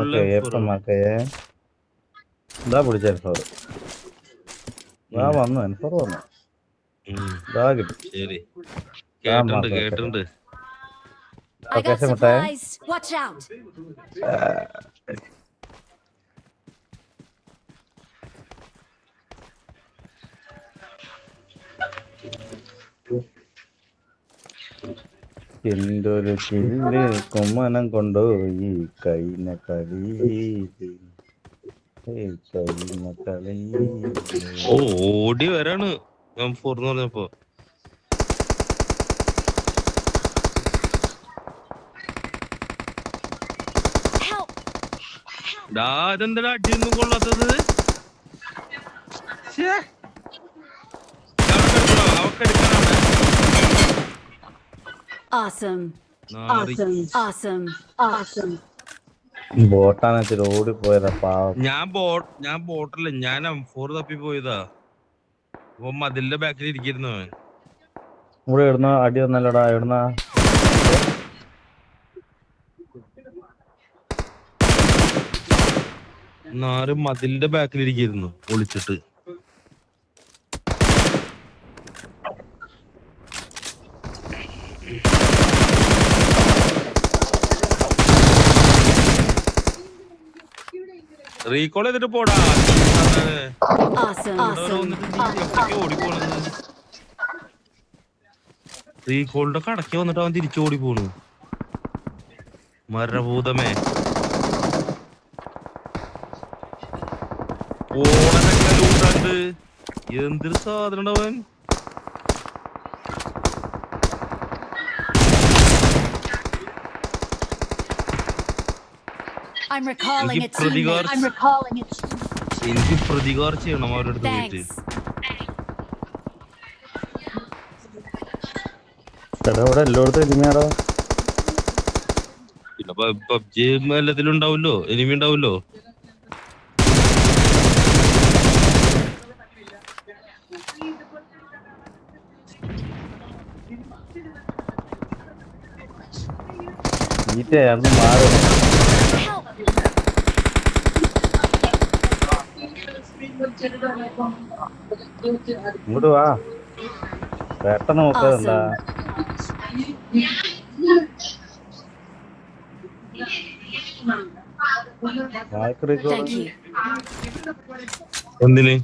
മാക്ക് എപ്പം മാക്ക് ഇതാ പിടിച്ച എൻഫോർ. ഇതാ വന്നു എൻഫോർ വന്നു. ഇതാ കിട്ടി. ശരി. കേട്ടുണ്ട് കേട്ടുണ്ട് ലൊക്കേഷൻ വിട്ടേ? supplies. Watch ഒരു ചില്ല് കുമ്മനം കൊണ്ടുപോയി കൈന കളി കൈന കളി ഓ ഓടി വരാണ്. ഞാൻ ഫോർന്ന് പറഞ്ഞപ്പോ. ഇതെന്താ അടിയൊന്നും കൊള്ളാത്തത്? അവക്കെടുക്കണോ? Awesome. നാറി. Awesome. Awesome. ബോട്ടാന്ന് വെച്ചിട്ട് ഓടിപ്പോയതാ പാവം ഞാൻ ബോട്ട് ഞാൻ ബോട്ടല്ല ഞാൻ ഫോർ തപ്പി പോയതാ അപ്പൊ മതിലിന്റെ ബാക്കിൽ ഇരിക്കുന്നു ഇവിടെ ഇടുന്ന അടി വന്നല്ലടാ ഇടുന്ന നാറ് മതിലിന്റെ ബാക്കിൽ ഇരിക്കുന്നു ഒളിച്ചിട്ട് റീകോൾ ചെയ്തിട്ട് പോടാ. റീകോളിന്റെ കടക്കി വന്നിട്ട് അവൻ തിരിച്ചു ഓടി മരഭൂതമേ. മരണഭൂതമേ ലൂട്ടാണ്ട്. എന്തൊരു സാധനം അവൻ? I'm recalling teammate. I'm recalling a എനിക്ക് പ്രതികാരം ചെയ്യണം അവരുടെ പോയിട്ട്. എടാ ഇവിടെ എല്ലായിടത്തും ഇരിങ്ങാടോ പിന്നെ പബ്ജി എല്ലാത്തിലും ഉണ്ടാവുമല്ലോ? എനിമി ഉണ്ടാവുമല്ലോ? ഈറ്റയായിരുന്നു മാറി ഇങ്ങോട്ട് വാ. പെട്ടെന്ന് you. എന്തിന്.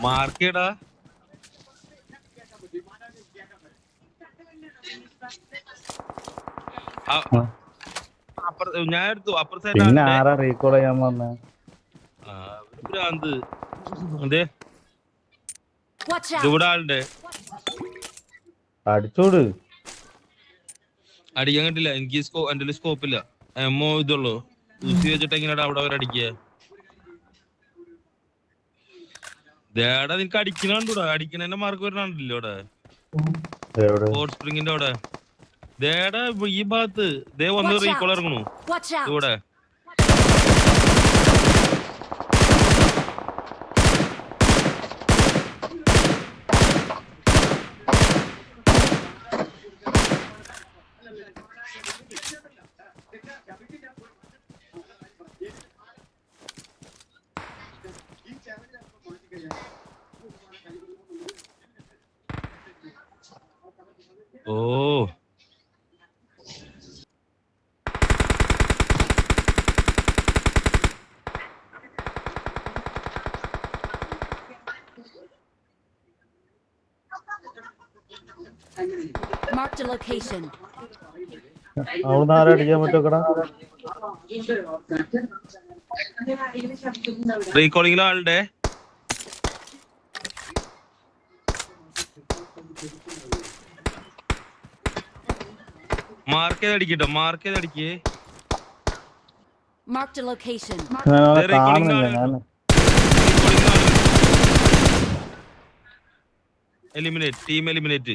മാർക്കേടാ. ഞാൻ എടുത്തു അപ്പുറ പിന്നെ ആരാ റീകോൾ ചെയ്യാൻ വന്ന? ഭ്രാന്ത് അതെ Watch out. ഇവിടെ ആളുടെ അടിച്ചോട്. അടിക്കാൻ കണ്ടില്ല. എനിക്ക് സ്കോ എന്റെ സ്കോപ്പ് ഇല്ല. എമ്മോ ഇതുള്ളൂ. ഊസി വെച്ചിട്ട് എങ്ങനെയാ അവിടെ അവർ അടിക്കുക? ദേടാ നിനക്ക് അടിക്കണ കണ്ടൂടാ. അടിക്കണേന്റെ മാർക്ക് വരണുണ്ടല്ലോ അവിടെ സ്പ്രിങ്ങിന്റെ അവിടെ. ദേടാ ഈ ഭാഗത്ത് ദേ വന്ന്. റീകോൾ ഇറങ്ങണു. ഇവിടെ. ഓ. Marked a location. അവിടുന്ന് ആരാ അടിക്കാൻ പറ്റുമോക്കടാ റീകോളിംഗിലെ ആളുടെ മാർക്ക് ചെയ്ത് അടിക്കട്ടോ മാർക്ക് ചെയ്ത് അടിക്കേ. Marked a location. ഞാൻ recording കാണുന്നില്ല ഞാൻ എലിമിനേറ്റ് ടീം എലിമിനേറ്റ്